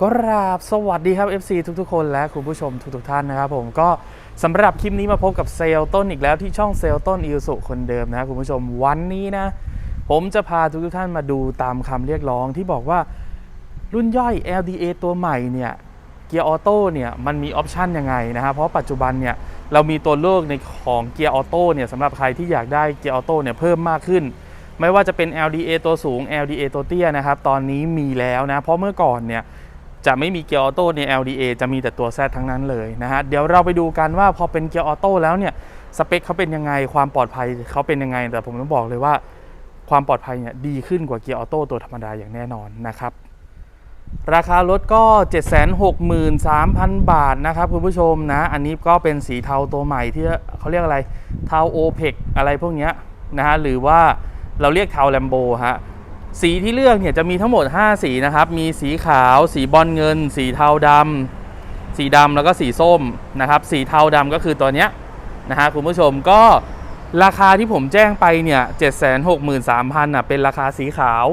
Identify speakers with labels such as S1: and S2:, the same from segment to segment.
S1: ก็ราบสวัสดีครับ FC ทุกๆ คนและคุณผู้ชมทุกๆท่านนะครับผมก็สำหรับคลิปนี้มาพบกับเซลต้นอีกแล้วที่ช่องเซลต้นอิวสุคนเดิมนะคุณผู้ชมวันนี้นะ ผมจะพาทุกๆท่านมาดูตามคำเรียกร้องที่บอกว่ารุ่นย่อย LDA ตัวใหม่เนี่ยเกียร์ออโต้เนี่ยมันมีออปชันยังไงนะครับเพราะปัจจุบันเนี่ยเรามีตัวเลือกในของเกียร์ออโต้เนี่ยสำหรับใครที่อยากได้เกียร์ออโต้เนี่ยเพิ่มมากขึ้น ไม่ว่าจะเป็น LDA ตัวสูง LDA ตัวเตี้ยนะครับตอนนี้มีแล้วนะเพราะเมื่อก่อนเนี่ย จะไม่มีเกียร์ออโต้ใน LDA จะมีแต่ตัว Z ทั้งนั้นเลยนะฮะ เดี๋ยวเราไปดูกันว่าพอเป็นเกียร์ออโต้แล้วเนี่ย สเปคเขาเป็นยังไง ความปลอดภัยเขาเป็นยังไง แต่ผมต้องบอกเลยว่า ความปลอดภัยเนี่ยดีขึ้นกว่าเกียร์ออโต้ตัวธรรมดาอย่างแน่นอนนะครับ ราคารถก็ 763,000 บาทนะครับคุณผู้ชมนะ อันนี้ก็เป็นสีเทาตัวใหม่ที่เขาเรียกอะไร เทาโอเพกอะไรพวกเนี้ยนะฮะ หรือว่าเราเรียกเทาแลมโบฮะ สีที่เลือกเนี่ยจะมีทั้งหมด 5 สีนะครับ มีสีขาว สีบอลเงิน สีเทาดำสีดำแล้วก็สีส้มนะครับ สีเทาดำก็คือตัวเนี้ยนะฮะคุณผู้ชมก็ราคาที่ผมแจ้งไปเนี่ย763,000น่ะเป็นราคาสีขาว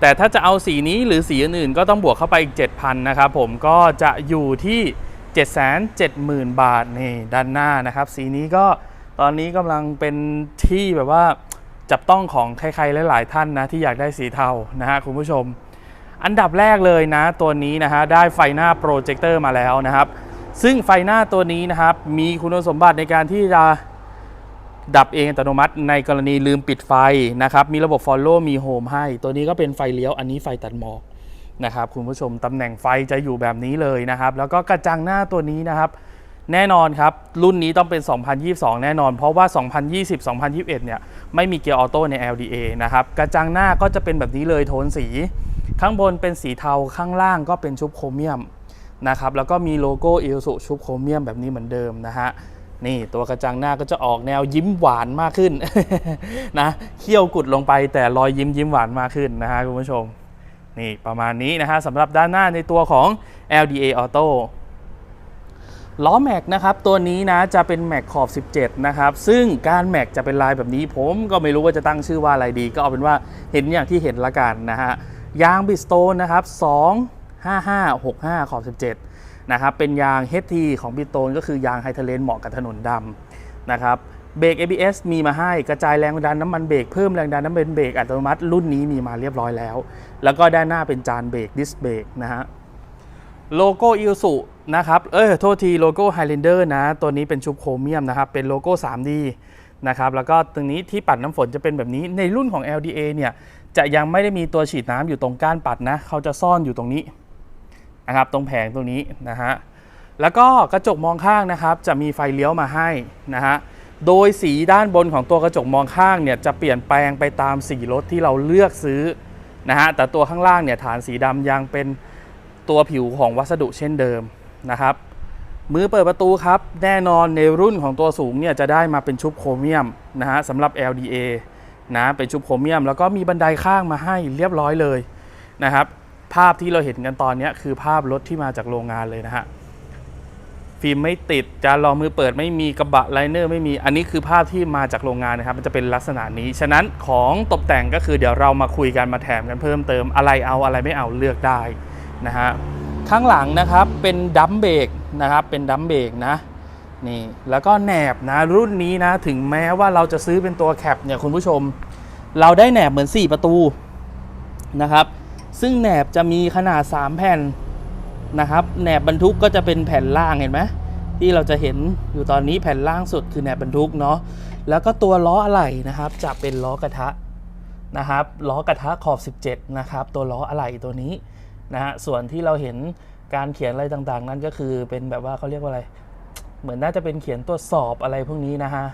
S1: แต่ถ้าจะเอาสีนี้หรือสีอื่นๆก็ต้องบวกเข้าไปอีก7,000นะครับผมก็จะอยู่ที่770,000บาทนี่ด้านหน้านะครับ สีนี้ก็ตอนนี้กำลังเป็นที่แบบว่า จับต้องของใครๆหลายๆท่านนะที่อยากได้สีเทานะฮะคุณผู้ชม อันดับแรกเลยนะ ตัวนี้นะฮะได้ไฟหน้าโปรเจคเตอร์มาแล้วนะครับ ซึ่งไฟหน้าตัวนี้นะครับ มีคุณสมบัติในการที่จะดับเองอัตโนมัติในกรณีลืมปิดไฟนะครับ มีระบบ Follow มี Home ให้ ตัวนี้ก็เป็นไฟเลี้ยว อันนี้ไฟตัดหมอกนะครับคุณผู้ชมตำแหน่งไฟจะอยู่แบบนี้เลยนะครับ แล้วก็กระจังหน้าตัวนี้นะครับ แน่นอนครับ รุ่นนี้ต้องเป็น 2022 แน่นอน เพราะว่า 2020 2021 เนี่ยไม่มีเกียร์ออโต้ใน LDA นะครับ กระจังหน้าก็จะเป็นแบบนี้เลยโทนสี ข้างบนเป็นสีเทาข้างล่างก็เป็นชุบโครเมียมนะครับแล้วก็มีโลโก้อิลสุชุบโครเมียมแบบนี้เหมือนเดิมนะฮะนี่ตัวกระจังหน้าก็จะออกแนวยิ้มหวานมากขึ้นนะเขี้ยวกุดลงไปแต่รอยยิ้มยิ้มหวานมากขึ้นนะฮะคุณผู้ชมนี่ประมาณนี้นะฮะสำหรับด้านหน้าในตัวของ LDA Auto ล้อแม็กนะครับตัวนี้นะจะเป็นแม็กขอบ 17 นะครับซึ่งการแม็กจะเป็นลายแบบนี้ ผมก็ไม่รู้ว่าจะตั้งชื่อว่าอะไรดี ก็เอาเป็นว่าเห็นอย่างที่เห็นละกันนะฮะยางบิสโตนนะครับ 25565 ขอบ 17 นะครับเป็นยาง HT ของบิสโตนก็คือยางไฮเทเลนเหมาะกับถนนดำนะครับเบรก ABS มีมาให้กระจายแรงดันน้ำมันเบรกเพิ่มแรงดันน้ำมันเบรกอัตโนมัติรุ่นนี้มีมาเรียบร้อยแล้ว แล้วก็ด้านหน้าเป็นจานเบรกดิสเบรกนะฮะ โลโก้อิลสุนะครับเออโทษทีโลโก้ Highlander นะ ตัวนี้เป็นชุบโครเมียมนะครับ เป็นโลโก้ 3D นะครับแล้วก็ตรงนี้ที่ปัดน้ำฝนจะเป็นแบบนี้ในรุ่นของ LDA เนี่ยจะยังไม่ได้มีตัวฉีดน้ำอยู่ตรงก้านปัดนะ เขาจะซ่อนอยู่ตรงนี้นะครับตรงแผงตรงนี้นะฮะแล้วก็กระจกมองข้างนะครับ จะมีไฟเลี้ยวมาให้นะฮะโดยสีด้านบนของตัวกระจกมองข้างเนี่ยจะเปลี่ยนแปลงไปตามสีรถที่เราเลือกซื้อนะฮะแต่ตัวข้างล่างเนี่ยฐานสีดำยังเป็น ตัวผิวของวัสดุเช่นเดิมนะครับ มือเปิดประตูครับ แน่นอนในรุ่นของตัวสูงเนี่ยจะได้มาเป็นชุบโครเมียมนะฮะสำหรับ LDA นะเป็นชุบโครเมียม แล้วก็มีบันไดข้างมาให้เรียบร้อยเลยนะครับ ภาพที่เราเห็นกันตอนนี้คือภาพรถที่มาจากโรงงานเลยนะฮะฟิล์มไม่ติดจานรองมือเปิดไม่มีกระบะไลเนอร์ไม่มีอันนี้คือภาพที่มาจากโรงงานนะครับ มันจะเป็นลักษณะนี้ ฉะนั้นของตกแต่งก็คือเดี๋ยวเรามาคุยกันมาแถมกันเพิ่มเติมอะไรเอาอะไรไม่เอาเลือกได้ นะฮะข้างหลังนะครับเป็นดัมเบรกนะครับเป็นดัมเบรกนะนี่แล้วก็แหนบนะรุ่นนี้นะถึงแม้ว่าเราจะซื้อเป็นตัวแคปเนี่ยคุณผู้ชม เราได้แหนบเหมือน 4 ประตูนะครับ ซึ่งแหนบจะมีขนาด 3 แผ่นนะครับแหนบบรรทุกก็จะเป็นแผ่นล่างเห็นไหมที่เราจะเห็นอยู่ตอนนี้แผ่นล่างสุดคือแหนบบรรทุกเนาะแล้วก็ตัวล้ออะไหล่นะครับ จะเป็นล้อกระทะนะครับล้อกระทะขอบ 17 นะครับ ตัวล้ออะไหล่ตัวนี้ นะฮะส่วนที่เราเห็นการเขียนอะไรต่างๆ นั่นก็คือเป็นแบบว่าเขาเรียกว่าอะไร เหมือนน่าจะเป็นเขียนตรวจสอบอะไรพวกนี้นะฮะ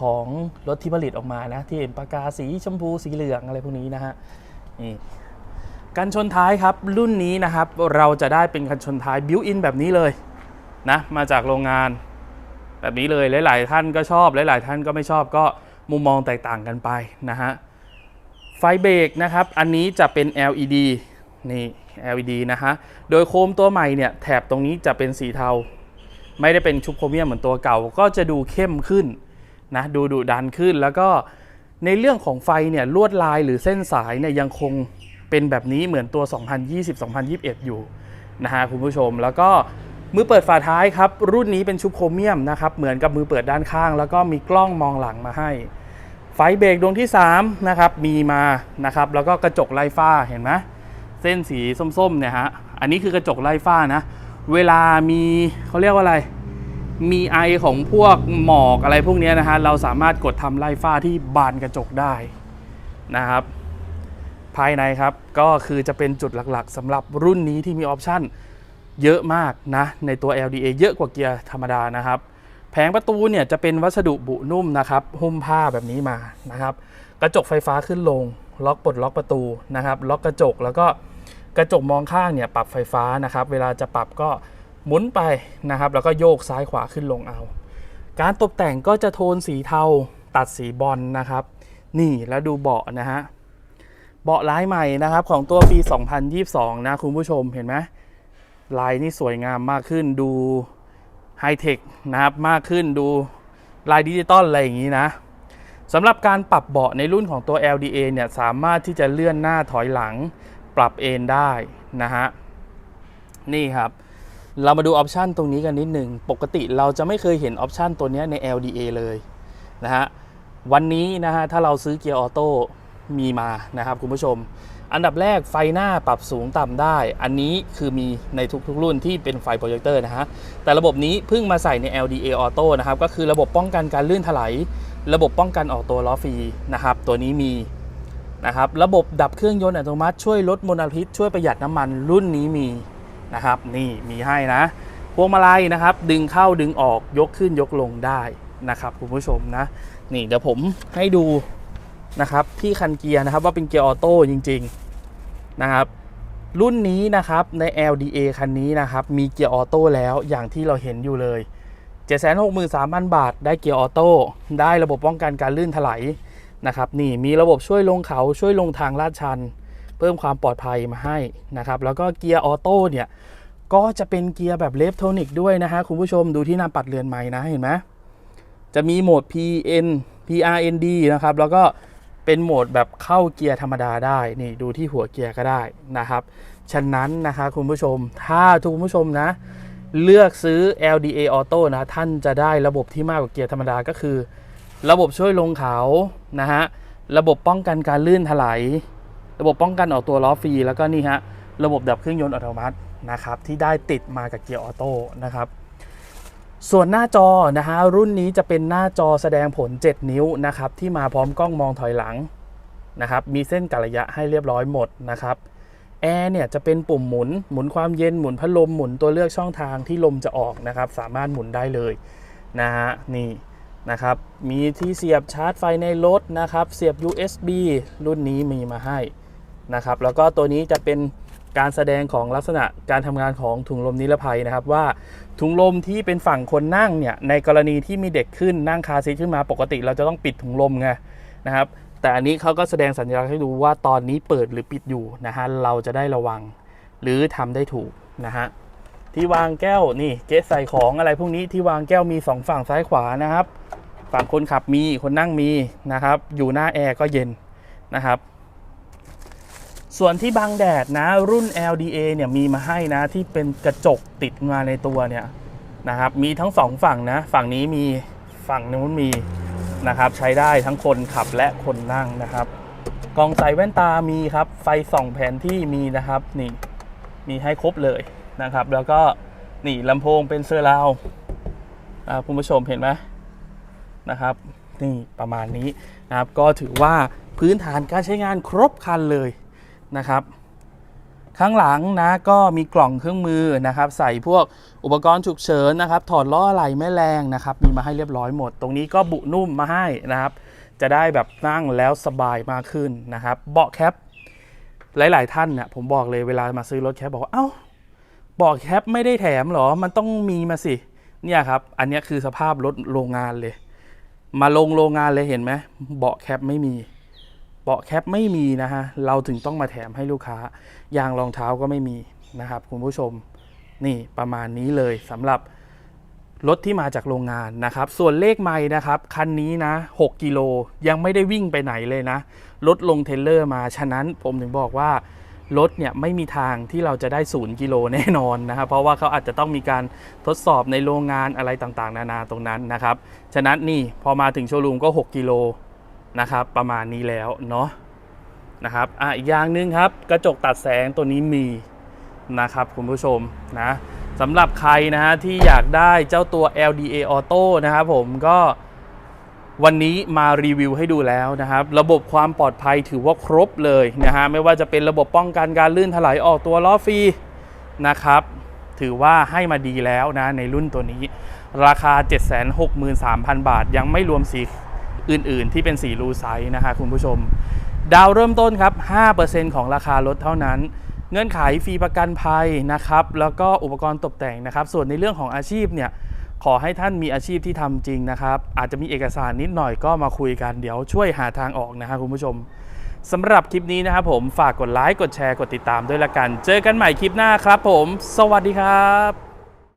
S1: ของรถที่ผลิตออกมานะที่เห็นปากกาสีชมพูสีเหลืองอะไรพวกนี้นะฮะนี่กันชนท้ายครับรุ่นนี้นะครับเราจะได้เป็นกันชนท้ายบิวอินแบบนี้เลยนะมาจากโรงงานแบบนี้เลยหลาย ๆ ท่านก็ชอบหลาย ๆ ท่านก็ไม่ชอบก็มุมมองแตกต่างกันไปนะฮะไฟเบรกนะครับ อันนี้จะเป็น LED นี่ LED นะฮะ โดยโคมตัวใหม่เนี่ยแถบตรงนี้จะเป็นสีเทา ไม่ได้เป็นชุบโครเมียมเหมือนตัวเก่า ก็จะดูเข้มขึ้นนะ ดูดุดันขึ้น แล้วก็ในเรื่องของไฟเนี่ยลวดลายหรือเส้นสายเนี่ยยังคงเป็นแบบนี้เหมือนตัว 2020-2021 อยู่นะฮะคุณผู้ชม แล้วก็มือเปิดฝาท้ายครับ รุ่นนี้เป็นชุบโครเมียมนะครับ เหมือนกับมือเปิดด้านข้าง แล้วก็มีกล้องมองหลังมาให้ ไฟเบรกดวงที่3นะครับมีมานะครับ แล้วก็กระจกไล่ฟ้าเห็นไหม เส้นสีส้มๆเนี่ยฮะ อันนี้คือกระจกไล่ฟ้านะ เวลามีเขาเรียกว่าอะไร มีไอของพวกหมอกอะไรพวกเนี้ยนะฮะ เราสามารถกดทำไล่ฟ้าที่บานกระจกได้นะครับ ภายในครับก็คือจะเป็นจุดหลักๆสำหรับรุ่นนี้ที่มีออปชั่นเยอะมากนะ ในตัว LDA เยอะกว่าเกียร์ธรรมดานะครับ แผงประตูเนี่ยจะเป็นวัสดุบุนุ่มนะครับ หุ้มผ้าแบบนี้มานะครับ กระจกไฟฟ้าขึ้นลง ล็อกปลดล็อกประตูนะครับ ล็อกกระจกแล้วก็ กระจกมองข้างเนี่ยปรับไฟฟ้านะครับ เวลาจะปรับก็หมุนไปนะครับ แล้วก็โยกซ้ายขวาขึ้นลงเอา การตกแต่งก็จะโทนสีเทาตัดสีบอลนะครับ นี่แล้วดูเบาะนะฮะเบาะลายใหม่นะครับของตัวปี 2022 นะคุณผู้ชมเห็นไหมลายนี่สวยงามมากขึ้นดูไฮเทคนะครับมากขึ้นดูลายดิจิตอลอะไรอย่างนี้นะสำหรับการปรับเบาะในรุ่นของตัว LDA เนี่ยสามารถที่จะเลื่อนหน้าถอยหลัง ปรับเอนได้นะฮะนี่ครับเรามาดูออปชันตรงนี้กันนิดหนึ่ง ปกติเราจะไม่เคยเห็นออปชันตัวนี้ใน LDA เลยนะฮะ วันนี้นะฮะ ถ้าเราซื้อเกียร์ออโต้มีมานะครับคุณผู้ชม อันดับแรกไฟหน้าปรับสูงต่ำได้ อันนี้คือมีในทุกๆรุ่นที่เป็นไฟโปรเจคเตอร์นะฮะ แต่ระบบนี้เพิ่งมาใส่ใน LDA Auto นะครับ ก็คือระบบป้องกันการลื่นถลาย ระบบป้องกันออกตัวล้อฟรีนะครับ ตัวนี้มี นะครับระบบดับเครื่องยนต์อัตโนมัติช่วยลดมลพิษช่วยประหยัดน้ำมันรุ่นนี้มีนะครับนี่มีให้นะพวงมาลัยนะครับ ดึงเข้าดึงออกยกขึ้นยกลงได้นะครับคุณผู้ชมนะ นี่เดี๋ยวผมให้ดูนะครับที่คันเกียร์นะครับว่าเป็นเกียร์ออโต้จริง ๆนะครับ รุ่นนี้นะครับใน LDA คันนี้นะครับมีเกียร์ออโต้แล้วอย่างที่เราเห็นอยู่เลย 763,000 บาท ได้เกียร์ออโต้ได้ระบบป้องกันการลื่นถลาย นะครับนี่มีระบบช่วยลงเขาช่วยลงทางลาดชัน เพิ่มความปลอดภัยมาให้นะครับแล้วก็เกียร์ออโต้เนี่ยก็จะเป็นเกียร์แบบเลฟโทนิกด้วยนะฮะคุณผู้ชมดูที่หน้าปัดเรือนไม้นะเห็นไหมจะมีโหมด PN PRND นะครับแล้วก็เป็นโหมดแบบเข้าเกียร์ธรรมดาได้นี่ดูที่หัวเกียร์ก็ได้นะครับ ฉะนั้นนะคะคุณผู้ชมถ้าทุกคุณผู้ชมนะ เลือกซื้อ LDA Auto นะท่านจะได้ระบบที่มากกว่าเกียร์ธรรมดาก็คือ ระบบช่วยลงเขานะฮะระบบป้องกันการลื่นถลายระบบป้องกันออกตัวล้อฟรีแล้วก็นี่ฮะระบบดับเครื่องยนต์อัตโนมัตินะครับที่ได้ติดมากับเกียร์ออโต้นะครับส่วนหน้าจอนะฮะรุ่นนี้จะเป็นหน้าจอแสดงผล 7 นิ้วนะครับที่มาพร้อมกล้องมองถอยหลังนะครับมีเส้นกะระยะให้เรียบร้อยหมดนะครับแอร์เนี่ยจะเป็นปุ่มหมุนหมุนความเย็นหมุนพัดลมหมุนตัวเลือกช่องทางที่ลมจะออกนะครับสามารถหมุนได้เลยนะฮะนี่ นะครับ มีที่เสียบชาร์จไฟในรถนะครับ เสียบ USB รุ่นนี้มีมาให้นะครับ แล้วก็ตัวนี้จะเป็นการแสดงของลักษณะการทำงานของถุงลมนิรภัยนะครับ ว่าถุงลมที่เป็นฝั่งคนนั่งเนี่ยในกรณีที่มีเด็กขึ้นนั่งคาซีทขึ้นมาปกติเราจะต้องปิดถุงลมไงนะครับ แต่อันนี้เขาก็แสดงสัญลักษณ์ให้ดูว่าตอนนี้เปิดหรือปิดอยู่นะฮะเราจะได้ระวังหรือทำได้ถูกนะฮะที่วางแก้วนี่เก๊ใส่ของอะไรพวกนี้ที่วางแก้วมีสองฝั่งซ้ายขวานะครับ ฝั่งคนขับมีคนนั่งมีนะครับ อยู่หน้าแอร์ก็เย็นนะครับ ส่วนที่บังแดดนะรุ่น LDA เนี่ยมีมาให้นะที่เป็นกระจกติดมาในตัวเนี่ยนะครับ มีทั้งสองฝั่งนะ ฝั่งนี้มีฝั่งนู้นมีนะครับใช้ได้ทั้งคนขับและคนนั่งนะครับกล่องใส่แว่นตามีครับ ไฟส่องแผนที่มีนะครับนี่มีให้ครบเลยนะครับ แล้วก็นี่ลำโพงเป็นเซอร์ราวด์อ่าคุณผู้ชมเห็นไหม นะครับนี่ประมาณนี้นะครับก็ถือว่าพื้นฐานการใช้งานครบครันเลยนะครับ ข้างหลังนะก็มีกล่องเครื่องมือนะครับ ใส่พวกอุปกรณ์ฉุกเฉินนะครับ ถอดล้ออะไหล่แม่แรงนะครับ มีมาให้เรียบร้อยหมด ตรงนี้ก็บุนุ่มมาให้นะครับ จะได้แบบนั่งแล้วสบายมากขึ้นนะครับ เบาะแคปหลาย ๆ ท่านเนี่ยผมบอกเลยเวลามาซื้อรถแคปบอกว่าเอ้าเบาะแคปไม่ได้แถมหรอ มันต้องมีมาสิเนี่ยครับ อันนี้คือสภาพรถโรงงานเลย มาลงโรงงานเลยเห็นไหมเบาะแคปไม่มี เบาะแคปไม่มีนะฮะ เราถึงต้องมาแถมให้ลูกค้ายางรองเท้าก็ไม่มีนะครับ คุณผู้ชมนี่ประมาณนี้เลยสำหรับรถที่มาจากโรงงานนะครับ ส่วนเลขไม้นะครับคันนี้นะ6กิโลยังไม่ได้วิ่งไปไหนเลยนะลดลงเทเลอร์มา ฉะนั้นผมถึงบอกว่า รถเนี่ยไม่มีทางที่เราจะได้ศูนย์กิโลแน่นอนนะครับเพราะว่าเขาอาจจะต้องมีการทดสอบในโรงงานอะไรต่างๆ นานาตรงนั้นนะครับ ฉะนั้นนี่พอมาถึงโชว์รูมก็ 6 กิโลนะครับประมาณนี้แล้วเนาะนะครับอะอีกอย่างหนึ่งครับกระจกตัดแสงตัวนี้มีนะครับคุณผู้ชมนะสำหรับใครนะฮะที่อยากได้เจ้าตัว LDA Auto นะครับผมก็ วันนี้มารีวิวให้ดูแล้วนะครับ ระบบความปลอดภัยถือว่าครบเลยนะฮะไม่ว่าจะเป็นระบบป้องกันการลื่นถลายออกตัวล้อฟรีนะครับ ถือว่าให้มาดีแล้วนะในรุ่นตัวนี้ ราคา 763,000 บาท ยังไม่รวมสีอื่นๆ ที่เป็นสีรูไซส์นะฮะคุณผู้ชม ดาวเริ่มต้นครับ 5%ของราคารถเท่านั้นเงื่อนไขฟรีประกันภัยนะครับ แล้วก็อุปกรณ์ตกแต่งนะครับ ส่วนในเรื่องของอาชีพเนี่ย ขอให้ท่านมีอาชีพที่ทำจริงนะครับ อาจจะมีเอกสารนิดหน่อยก็มาคุยกันเดี๋ยวช่วยหาทางออกนะครับคุณผู้ชมสำหรับคลิปนี้นะครับผมฝากกดไลค์กดแชร์กดติดตามด้วยละกัน เจอกันใหม่คลิปหน้าครับผม สวัสดีครับ